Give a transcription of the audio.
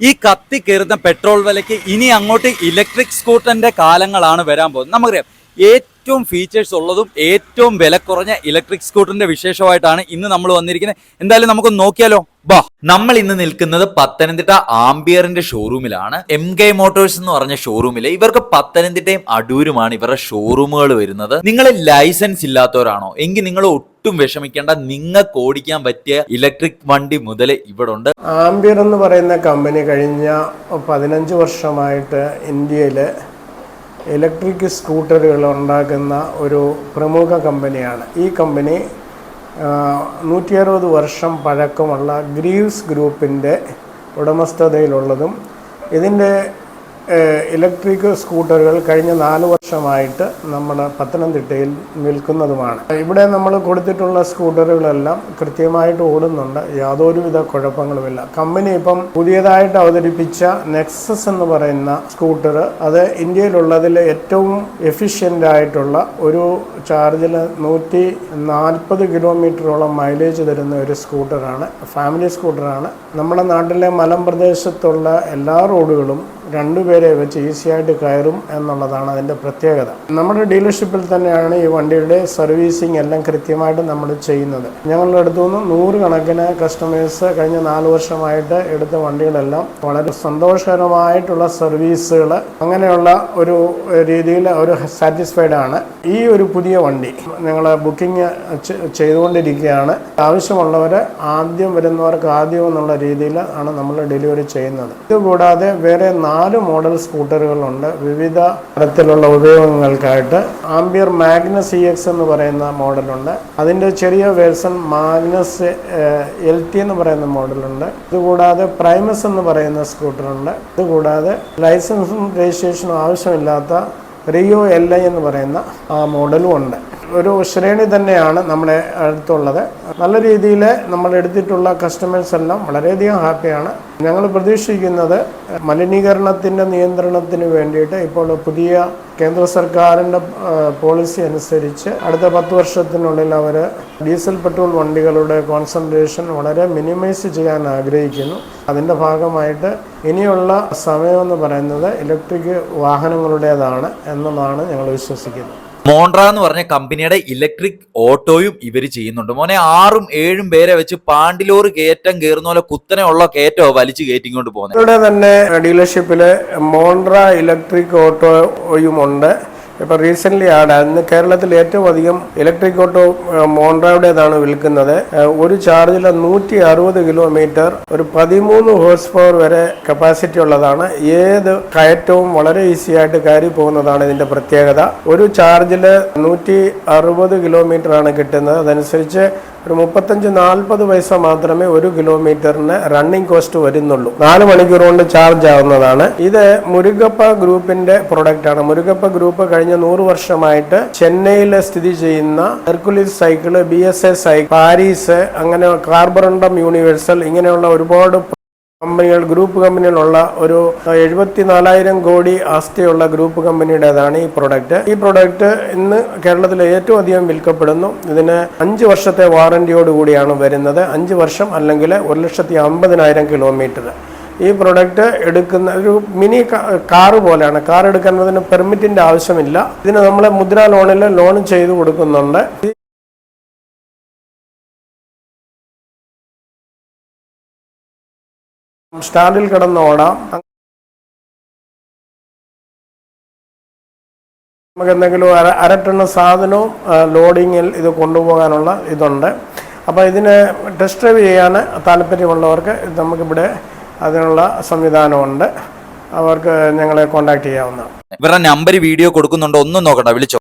ഈ കത്തി കയറുന്ന പെട്രോൾ വിലയ്ക്ക് ഇനി അങ്ങോട്ട് ഇലക്ട്രിക് സ്കൂട്ടറിന്റെ കാലങ്ങളാണ് വരാൻ പോകുന്നത്. നമുക്കറിയാം ഏറ്റവും ഫീച്ചേഴ്സ് ഉള്ളതും ഏറ്റവും വില കുറഞ്ഞ ഇലക്ട്രിക് സ്കൂട്ടറിന്റെ വിശേഷമായിട്ടാണ് ഇന്ന് നമ്മൾ വന്നിരിക്കുന്നത്. എന്തായാലും നമുക്ക് നോക്കിയാലോ? ബാ. നമ്മൾ ഇന്ന് നിൽക്കുന്നത് പത്തനംതിട്ട ആംബിയറിന്റെ ഷോറൂമിലാണ് എം കെ മോട്ടോഴ്സ് എന്ന് പറഞ്ഞ ഷോറൂമിൽ ഇവർക്ക് പത്തനംതിട്ടയും അടൂരുമാണ് ഇവരുടെ ഷോറൂമുകൾ വരുന്നത്. നിങ്ങൾ ലൈസൻസ് ഇല്ലാത്തവരാണോ? എങ്കിൽ നിങ്ങൾ ഒട്ടും വിഷമിക്കേണ്ട. നിങ്ങൾക്ക് ഓടിക്കാൻ പറ്റിയ ഇലക്ട്രിക് വണ്ടി മുതൽ ഇവിടെ ഉണ്ട് ആംബിയർ എന്ന് പറയുന്ന കമ്പനി കഴിഞ്ഞ പതിനഞ്ച് വർഷമായിട്ട് ഇന്ത്യയിൽ ഇലക്ട്രിക് സ്കൂട്ടറുകൾ ഉണ്ടാക്കുന്ന ഒരു പ്രമുഖ കമ്പനിയാണ് ഈ കമ്പനി നൂറ്റി അറുപത് വർഷം പഴക്കമുള്ള ഗ്രീവ്സ് ഗ്രൂപ്പിന്റെ ഉടമസ്ഥതയിലുള്ളതും ഇതിന്റെ ഇലക്ട്രിക് സ്കൂട്ടറുകൾ കഴിഞ്ഞ നാല് വർഷമായിട്ട് നമ്മുടെ പത്തനംതിട്ടയിൽ നിൽക്കുന്നതുമാണ്. ഇവിടെ നമ്മൾ കൊടുത്തിട്ടുള്ള സ്കൂട്ടറുകളെല്ലാം കൃത്യമായിട്ട് ഓടുന്നുണ്ട്. യാതൊരുവിധ കുഴപ്പങ്ങളുമില്ല. കമ്പനി ഇപ്പം പുതിയതായിട്ട് അവതരിപ്പിച്ച നെക്സസ് എന്ന് പറയുന്ന സ്കൂട്ടർ അത് ഇന്ത്യയിലുള്ളതിൽ ഏറ്റവും എഫിഷ്യന്റ് ആയിട്ടുള്ള ഒരു ചാർജിൽ നൂറ്റി നാൽപ്പത് കിലോമീറ്ററോളം മൈലേജ് തരുന്ന ഒരു സ്കൂട്ടറാണ്. ഫാമിലി സ്കൂട്ടറാണ്. നമ്മുടെ നാട്ടിലെ മലമ്പ്രദേശത്തുള്ള എല്ലാ റോഡുകളും രണ്ടുപേരെ വെച്ച് ഈസിയായിട്ട് കയറും എന്നുള്ളതാണ് അതിന്റെ പ്രത്യേകത. നമ്മുടെ ഡീലർഷിപ്പിൽ തന്നെയാണ് ഈ വണ്ടിയുടെ സർവീസിങ് എല്ലാം കൃത്യമായിട്ട് നമ്മൾ ചെയ്യുന്നത്. ഞങ്ങളുടെ അടുത്തു നിന്ന് നൂറുകണക്കിന് കസ്റ്റമേഴ്സ് കഴിഞ്ഞ നാല് വർഷമായിട്ട് എടുത്ത വണ്ടികളെല്ലാം വളരെ സന്തോഷകരമായിട്ടുള്ള സർവീസുകൾ അങ്ങനെയുള്ള ഒരു രീതിയിൽ ഒരു സാറ്റിസ്ഫൈഡ് ആണ്. ഈ ഒരു പുതിയ വണ്ടി ഞങ്ങൾ ബുക്കിംഗ് ചെയ്തുകൊണ്ടിരിക്കുകയാണ്. ആവശ്യമുള്ളവർ ആദ്യം വരുന്നവർക്ക് ആദ്യം എന്നുള്ള രീതിയിൽ ആണ് നമ്മൾ ഡെലിവറി ചെയ്യുന്നത്. ഇതുകൂടാതെ വേറെ നാല് മോഡൽ സ്കൂട്ടറുകളുണ്ട്. വിവിധ തരത്തിലുള്ള ഉപയോഗങ്ങൾക്കായിട്ട് ആംബിയർ മാഗ്നസ് ഇ എക്സ് എന്ന് പറയുന്ന മോഡലുണ്ട്. അതിന്റെ ചെറിയ വേർഷൻ മാഗ്നസ് എൽ ടി എന്ന് പറയുന്ന മോഡലുണ്ട്. ഇതുകൂടാതെ പ്രൈമസ് എന്ന് പറയുന്ന സ്കൂട്ടറുണ്ട്. ഇതുകൂടാതെ ലൈസൻസും രജിസ്ട്രേഷനും ആവശ്യമില്ലാത്ത റിയോ എൽ ഐ എന്ന് പറയുന്ന ആ മോഡലും ഉണ്ട്. ഒരു ശ്രേണി തന്നെയാണ് നമ്മുടെ അടുത്തുള്ളത്. നല്ല രീതിയിൽ നമ്മൾ എടുത്തിട്ടുള്ള കസ്റ്റമേഴ്സ് എല്ലാം വളരെയധികം ഹാപ്പിയാണ്. ഞങ്ങൾ പ്രതീക്ഷിക്കുന്നത് മലിനീകരണത്തിന്റെ നിയന്ത്രണത്തിന് വേണ്ടിയിട്ട് ഇപ്പോൾ പുതിയ കേന്ദ്ര സർക്കാരിന്റെ പോളിസി അനുസരിച്ച് അടുത്ത പത്ത് വർഷത്തിനുള്ളിൽ അവർ ഡീസൽ പെട്രോൾ വണ്ടികളുടെ കോൺസെൻട്രേഷൻ വളരെ മിനിമൈസ് ചെയ്യാൻ ആഗ്രഹിക്കുന്നു. അതിന്റെ ഭാഗമായിട്ട് ഇനിയുള്ള സമയമെന്ന് പറയുന്നത് ഇലക്ട്രിക് വാഹനങ്ങളുടേതാണ് എന്നതാണ് ഞങ്ങൾ വിശ്വസിക്കുന്നത്. മോണ്ട്ര എന്ന് പറഞ്ഞ കമ്പനിയുടെ ഇലക്ട്രിക് ഓട്ടോയും ഇവർ ചെയ്യുന്നുണ്ട്. മോനെ ആറും ഏഴും പേരെ വെച്ച് പാണ്ടിലോറ് കയറ്റം കയറുന്ന പോലെ കുത്തനെ ഉള്ള കയറ്റോ വലിച്ചു കയറ്റിങ്ങോട്ട് പോകുന്നത് ഇവിടെ തന്നെ ഡീലർഷിപ്പിൽ മോണ്ട്ര ഇലക്ട്രിക് ഓട്ടോയും ഉണ്ട്. ഇപ്പൊ റീസെന്റ്ലി ആണ്. ഇന്ന് കേരളത്തിൽ ഏറ്റവും അധികം ഇലക്ട്രിക് ഓട്ടോ മോണ്ട്രയുടേതാണ് വിൽക്കുന്നത്. ഒരു ചാർജിൽ നൂറ്റി അറുപത് കിലോമീറ്റർ ഒരു പതിമൂന്ന് ഹോഴ്സ് പവർ വരെ കപ്പാസിറ്റി ഉള്ളതാണ്. ഏത് കയറ്റവും വളരെ ഈസി ആയിട്ട് കയറി പോകുന്നതാണ് ഇതിന്റെ പ്രത്യേകത. ഒരു ചാർജിൽ നൂറ്റി അറുപത് കിലോമീറ്റർ ആണ് കിട്ടുന്നത്. അതനുസരിച്ച് ഒരു മുപ്പത്തഞ്ച് നാൽപ്പത് പൈസ മാത്രമേ ഒരു കിലോമീറ്ററിന് റണ്ണിങ് കോസ്റ്റ് വരുന്നുള്ളൂ. നാല് മണിക്കൂർ കൊണ്ട് ചാർജ് ആവുന്നതാണ്. ഇത് മുരുകപ്പ ഗ്രൂപ്പിന്റെ പ്രൊഡക്റ്റ് ആണ്. മുരുകപ്പ ഗ്രൂപ്പ് കഴിഞ്ഞ നൂറ് വർഷമായിട്ട് ചെന്നൈയിൽ സ്ഥിതി ചെയ്യുന്ന Hercules cycle B S A cycle Parry's അങ്ങനെ കാർബറണ്ടം യൂണിവേഴ്സൽ ഇങ്ങനെയുള്ള ഒരുപാട് കമ്പനികൾ ഗ്രൂപ്പ് കമ്പനികളുള്ള ഒരു എഴുപത്തി നാലായിരം കോടി ആസ്തിയുള്ള ഗ്രൂപ്പ് കമ്പനിയുടേതാണ് ഈ പ്രൊഡക്റ്റ്. ഈ പ്രൊഡക്റ്റ് ഇന്ന് കേരളത്തിൽ ഏറ്റവും അധികം വിൽക്കപ്പെടുന്നു. ഇതിന് അഞ്ച് വർഷത്തെ വാറന്റിയോട് കൂടിയാണ് വരുന്നത്. അഞ്ച് വർഷം അല്ലെങ്കിൽ ഒരു ലക്ഷത്തി അമ്പതിനായിരം കിലോമീറ്റർ. ഈ പ്രൊഡക്റ്റ് എടുക്കുന്ന ഒരു മിനി കാറ് പോലെയാണ്. കാർ എടുക്കുന്നതിന് പെർമിറ്റിന്റെ ആവശ്യമില്ല. ഇതിന് നമ്മൾ മുദ്ര ലോണിൽ ലോൺ ചെയ്ത് കൊടുക്കുന്നുണ്ട്. സ്റ്റാൻഡിൽ കിടന്ന് ഓടാം നമുക്ക് എന്തെങ്കിലും അര സാധനവും ലോഡിങ്ങിൽ ഇത് കൊണ്ടുപോകാനുള്ള ഇതുണ്ട്. അപ്പോൾ ഇതിന് ടെസ്റ്റ് ഡ്രൈവ് ചെയ്യാൻ താല്പര്യമുള്ളവർക്ക് നമുക്കിവിടെ അതിനുള്ള സംവിധാനമുണ്ട്. അവർക്ക് ഞങ്ങളെ കോൺടാക്ട് ചെയ്യാവുന്നതാണ്. ഇവരുടെ നമ്പർ വീഡിയോ കൊടുക്കുന്നുണ്ടോ? ഒന്നും നോക്കണ്ട വിളിച്ചോ.